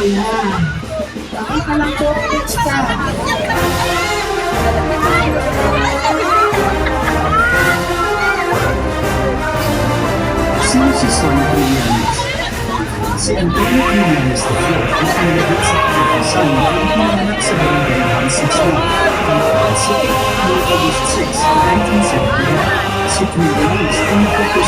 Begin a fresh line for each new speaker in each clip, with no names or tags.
Ayan. Pakita lang po, extra.
Sino si Sonny Trillanes? Si Antonio Trillanes na sa barangay 161, Campan City, 6, 1979. Si Trillanes ay nagtapos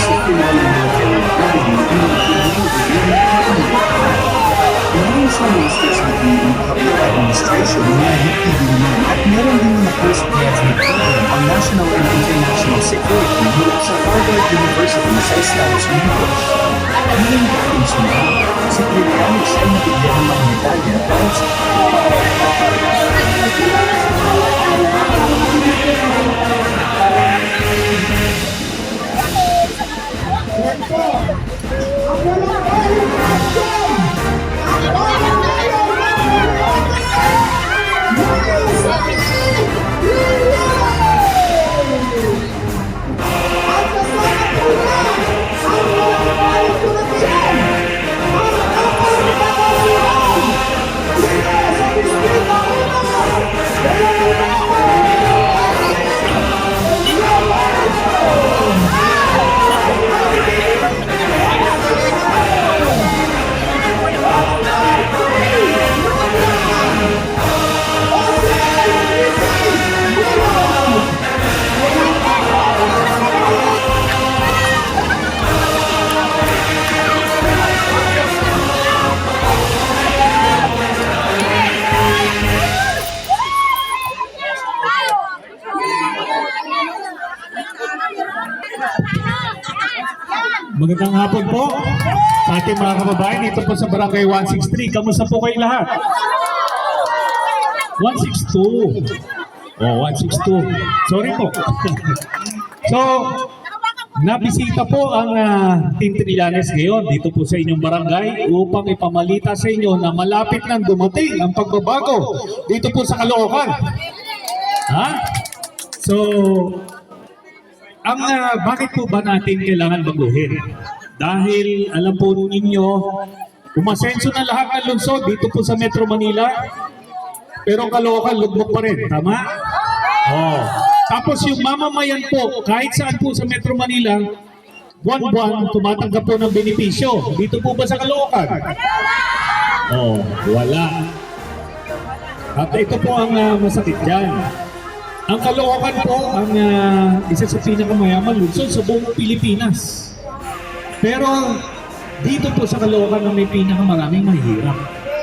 Security mula sa Harvard University sa Estados Unidos. Ngayon dating sumpa, si Trillanes ay nabigyan ng
Magandang hapon po sa ating mga kababayan dito po sa Barangay 163. Kamusta po kayo lahat? 162. Oh, 162. Sorry po. so, nabisita po ang uh, Team Trillanes ngayon dito po sa inyong barangay upang ipamalita sa inyo na malapit nang dumating ang pagbabago dito po sa Caloocan. Ha? So, ang ah, bakit po ba natin kailangan baguhin? Dahil alam po ninyo, umasenso na lahat ng lungsod dito po sa Metro Manila. Pero ang Caloocan, lugmok pa rin. Tama? Oh. Tapos yung mamamayan po, kahit saan po sa Metro Manila, buwan-buwan tumatanggap po ng benepisyo. Dito po ba sa Caloocan? Oh, wala. At ito po ang ah, masakit dyan. Ang Caloocan po ang ah, isa sa pinakamayaman lungsod sa buong Pilipinas. Pero dito po sa Caloocan na may pinakamaraming mahirap.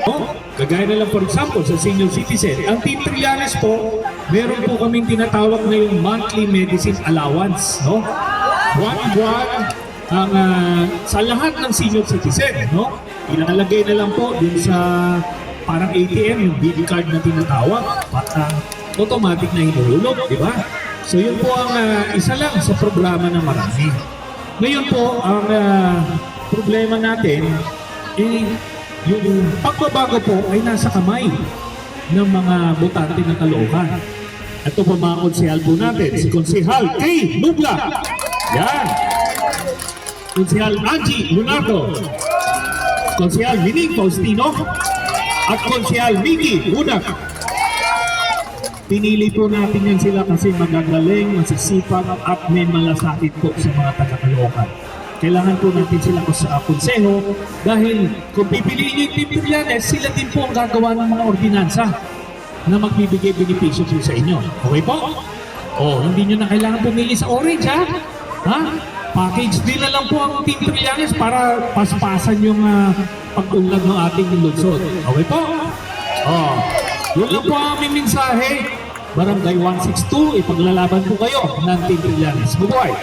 Oh, kagaya na lang for example sa senior citizen, ang Team Trillanes po, meron po kaming tinatawag na yung monthly medicine allowance, no? Buwan-buwan ang ah, sa lahat ng senior citizen, no? Ilalagay na lang po dun sa parang ATM, yung BD card na tinatawag, at ah, automatic na hinuhulog, di ba? So yun po ang ah, isa lang sa programa na marami. Ngayon po, ang ah, problema natin, eh, yung pagbabago po ay nasa kamay ng mga botante ng Caloocan. Ito po mga konsehal po natin, si Konsehal K. Nubla. Yan. Konsehal Angie Lunardo. Konsehal Mining Faustino. At Konsehal Miki Unak. Pinili po natin yan sila kasi magagaling, masisipag at may malasakit po sa mga taga-Caloocan. Kailangan po natin sila ko sa konseho dahil kung pipiliin yung Team Trillanes, sila din po ang gagawa ng mga ordinansa na magbibigay benepisyo po sa inyo. Okay po? Oh, hindi nyo na kailangan pumili sa orange, ha? Ha? Package din na lang po ang Team Trillanes para paspasan yung uh, pag-unlad ng ating lungsod. Okay po? Oh, yun lang po ang aming mensahe. Barangay 162, ipaglalaban po kayo ng Team Trillanes. Mabuhay!